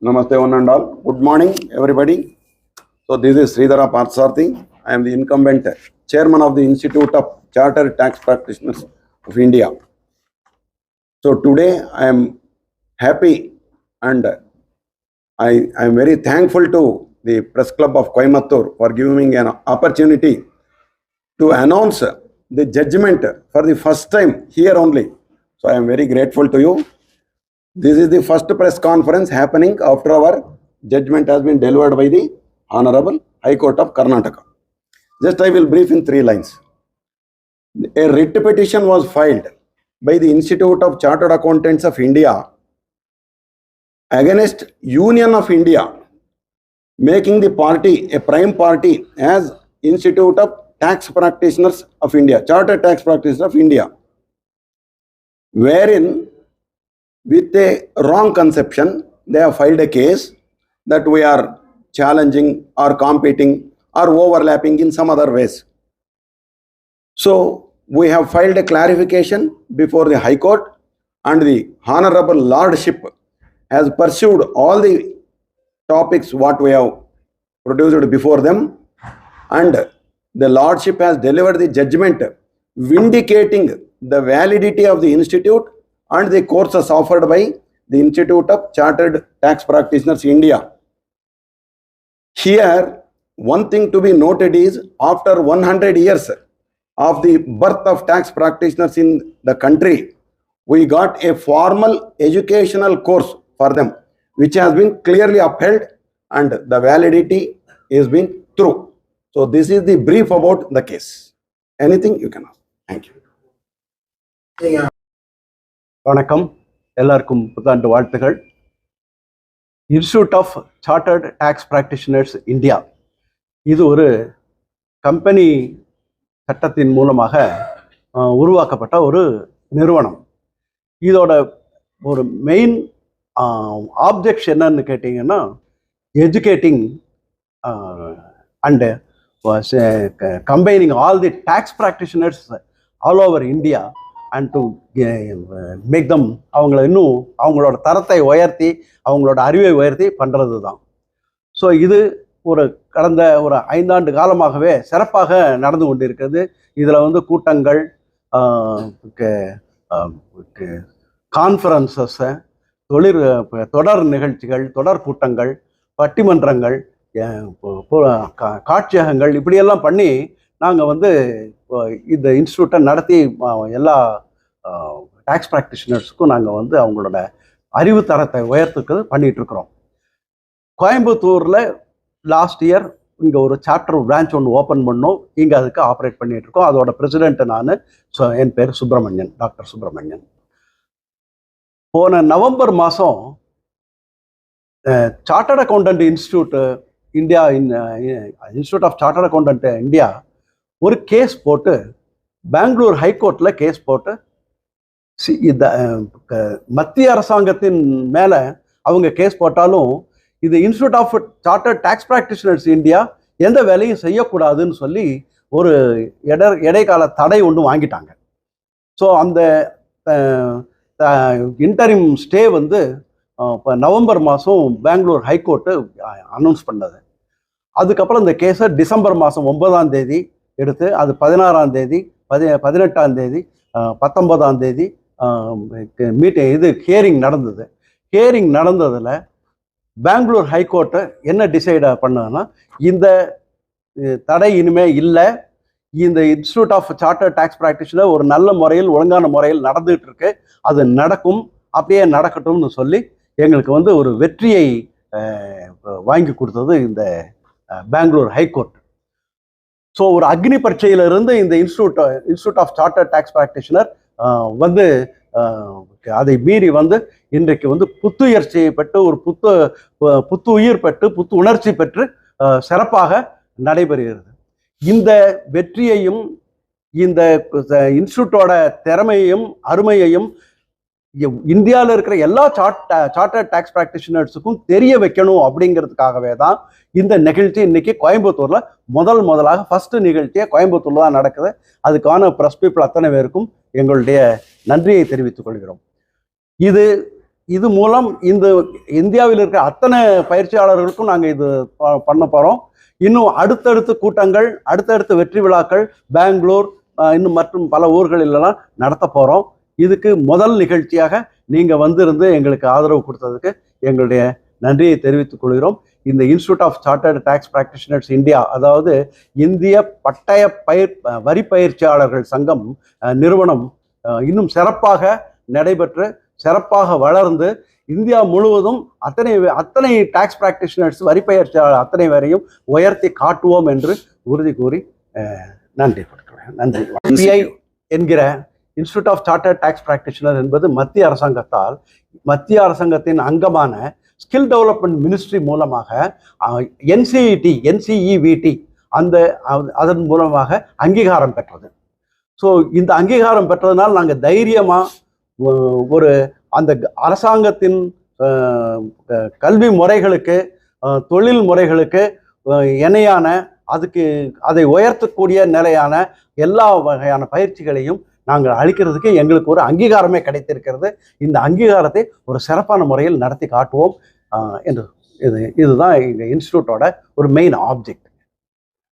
Namaste one and all. Good morning, everybody. So this is Sridhara Partharthi. I am the incumbent chairman of the Institute of Chartered Tax Practitioners of India. So today I am happy and I, I am very thankful to the Press Club of Coimbatore for giving me an opportunity to announce the judgment for the first time here only. So I am very grateful to you. This is the first press conference happening after our judgment has been delivered by the Honorable High Court of Karnataka. Just I will brief in three lines. A writ petition was filed by the Institute of Chartered Accountants of India against Union of India, making the party a prime party as Institute of Tax Practitioners of India, Chartered Tax Practitioners of India, wherein with a wrong conception, they have filed a case that we are challenging or competing or overlapping in some other ways. So we have filed a clarification before the High Court and the Honorable Lordship has pursued all the topics what we have produced before them and the Lordship has delivered the judgment vindicating the validity of the institute and the courses offered by the Institute of Chartered Tax Practitioners India. Here, one thing to be noted is after 100 years of the birth of tax practitioners in the country, we got a formal educational course for them, which has been clearly upheld and the validity is been true. So this is the brief about the case. Anything you can ask. Thank you. வணக்கம். எல்லாருக்கும் புத்தாண்டு வாழ்த்துகள். Institute of chartered tax practitioners India இது ஒரு company சட்டத்தின் மூலமாக உருவாக்கப்பட்ட ஒரு நிறுவனம். இதோட ஒரு மெயின் ஆப்ஜெக்ட்ஸ் என்னன்னு கேட்டிங்கன்னா educating and combining all the tax practitioners all over India and to make them அவங்கள இன்னும் அவங்களோட தரத்தை உயர்த்தி அவங்களோட அறிவை உயர்த்தி பண்ணுறது தான் ஸோ இது ஒரு கடந்த ஒரு ஐந்தாண்டு காலமாகவே சிறப்பாக நடந்து கொண்டிருக்கிறது. இதில் வந்து கூட்டங்கள் கான்ஃபரன்சஸ்ஸு தொழில் தொடர் நிகழ்ச்சிகள் தொடர் கூட்டங்கள் பட்டிமன்றங்கள் காட்சியகங்கள் இப்படியெல்லாம் பண்ணி நாங்கள் வந்து இப்போ இந்த இன்ஸ்டியூட்டை நடத்தி எல்லா டேக்ஸ் ப்ராக்டிஷனர்ஸுக்கும் நாங்கள் வந்து அவங்களோட அறிவு தரத்தை உயர்த்துக்கு பண்ணிகிட்ருக்குறோம் இருக்கிறோம் கோயம்புத்தூரில் லாஸ்ட் இயர் இங்கே ஒரு சாப்டர் பிரான்ச் ஒன்று ஓப்பன் பண்ணோம். இங்கே அதுக்கு ஆப்ரேட் பண்ணிட்டு இருக்கோம் அதோட பிரசிடென்ட் நான் சு என் பேர் சுப்பிரமணியன் டாக்டர் சுப்பிரமணியன். போன நவம்பர் மாதம் chartered accountant institute India in institute of chartered accountant India ஒரு கேஸ் போட்டு பெங்களூர் ஹைகோர்ட்டில் கேஸ் போட்டு சி- இந்த மத்திய அரசாங்கத்தின் மேலே அவங்க கேஸ் போட்டாலும் இது institute of chartered tax practitioners India எந்த வேலையும் செய்யக்கூடாதுன்னு சொல்லி ஒரு இட இடைக்கால தடை ஒன்று வாங்கிட்டாங்க. ஸோ அந்த இன்டரிம் ஸ்டே வந்து இப்போ நவம்பர் மாதம் பெங்களூர் ஹைகோர்ட்டு அனௌன்ஸ் பண்ணது. அதுக்கப்புறம் இந்த கேஸை டிசம்பர் மாதம் ஒன்பதாம் தேதி எடுத்து அது பதினாறாம் தேதி பதி பதினெட்டாம் தேதி பத்தொன்பதாம் தேதி மீட்டிங் இது ஹியரிங் நடந்தது. ஹியரிங் நடந்ததில் பெங்களூர் ஹைகோர்ட்டை என்ன டிசைட் பண்ணதுன்னா இந்த தடை இனிமே இல்லை. இந்த இன்ஸ்டியூட் ஆஃப் சார்ட்டர் டேக்ஸ் ப்ராக்டிஸில் ஒரு நல்ல முறையில் ஒழுங்கான முறையில் நடந்துகிட்டு இருக்கு அது நடக்கும் அப்படியே நடக்கட்டும்னு சொல்லி எங்களுக்கு வந்து ஒரு வெற்றியை வாங்கி கொடுத்தது இந்த பெங்களூர் ஹைகோர்ட். ஸோ ஒரு அக்னி பரீட்சையிலிருந்து இந்த institute institute of charter tax practitioner வந்து அதை மீறி வந்து இன்றைக்கு வந்து புத்துயர்ச்சி பெற்று ஒரு புத்து புத்து உயிர் பெற்று புத்து உணர்ச்சி பெற்று சிறப்பாக நடைபெறுகிறது. இந்த வெற்றியையும் இந்த இன்ஸ்டியூட்டோட திறமையையும் அருமையையும் இந்தியாவில் இருக்கிற எல்லா சார்ட் சார்ட்டர் டேக்ஸ் ப்ராக்டிஷனர்ஸுக்கும் தெரிய வைக்கணும் அப்படிங்கிறதுக்காகவே தான் இந்த நிகழ்ச்சி இன்னைக்கு கோயம்புத்தூரில் முதல் முதலாக ஃபஸ்ட்டு நிகழ்ச்சியே கோயம்புத்தூரில் தான் நடக்குது. அதுக்கான ப்ரெஸ் பீப்புள் அத்தனை பேருக்கும் எங்களுடைய நன்றியை தெரிவித்துக் கொள்கிறோம். இது இது மூலம் இந்த இந்தியாவில் இருக்கிற அத்தனை பயிற்சியாளர்களுக்கும் நாங்கள் இது பண்ண போகிறோம் இன்னும் அடுத்தடுத்த கூட்டங்கள் அடுத்தடுத்த வெற்றி விழாக்கள் பெங்களூர் இன்னும் மற்றும் பல ஊர்களிலெல்லாம் நடத்த போகிறோம் இதுக்கு முதல் நிகழ்ச்சியாக நீங்கள் வந்திருந்து எங்களுக்கு ஆதரவு கொடுத்ததுக்கு எங்களுடைய நன்றியை தெரிவித்துக் கொள்கிறோம். இந்த institute of chartered tax practitioners India அதாவது இந்திய பட்டய பயிர் வரி பயிற்சியாளர்கள் சங்கம் நிறுவனம் இன்னும் சிறப்பாக நடைபெற்று சிறப்பாக வளர்ந்து இந்தியா முழுவதும் அத்தனை அத்தனை டாக்ஸ் ப்ராக்டிஷனர்ஸ் வரி பயிற்சியாளர் அத்தனை பேரையும் உயர்த்தி காட்டுவோம் என்று உறுதி கூறி நன்றி கொடுக்கிறேன். நன்றி. என்கிற institute of chartered tax practitioner என்பது மத்திய அரசாங்கத்தால் மத்திய அரசாங்கத்தின் அங்கமான ஸ்கில் டெவலப்மெண்ட் மினிஸ்ட்ரி மூலமாக என்சிஇடி என்சிஇவிடி அந்த அதன் மூலமாக அங்கீகாரம் பெற்றது. ஸோ இந்த அங்கீகாரம் பெற்றதுனால் நாங்கள் தைரியமாக ஒரு அந்த அரசாங்கத்தின் கல்வி முறைகளுக்கு தொழில் முறைகளுக்கு இணையான அதுக்கு அதை உயர்த்தக்கூடிய நிலையான எல்லா வகையான பயிற்சிகளையும் நாங்கள் அளிக்கிறதுக்கு எங்களுக்கு ஒரு அங்கீகாரமே கிடைத்திருக்கிறது. இந்த அங்கீகாரத்தை ஒரு சிறப்பான முறையில் நடத்தி காட்டுவோம். என்று இது இதுதான் எங்கள் இன்ஸ்டியூட்டோட ஒரு மெயின் ஆப்ஜெக்ட்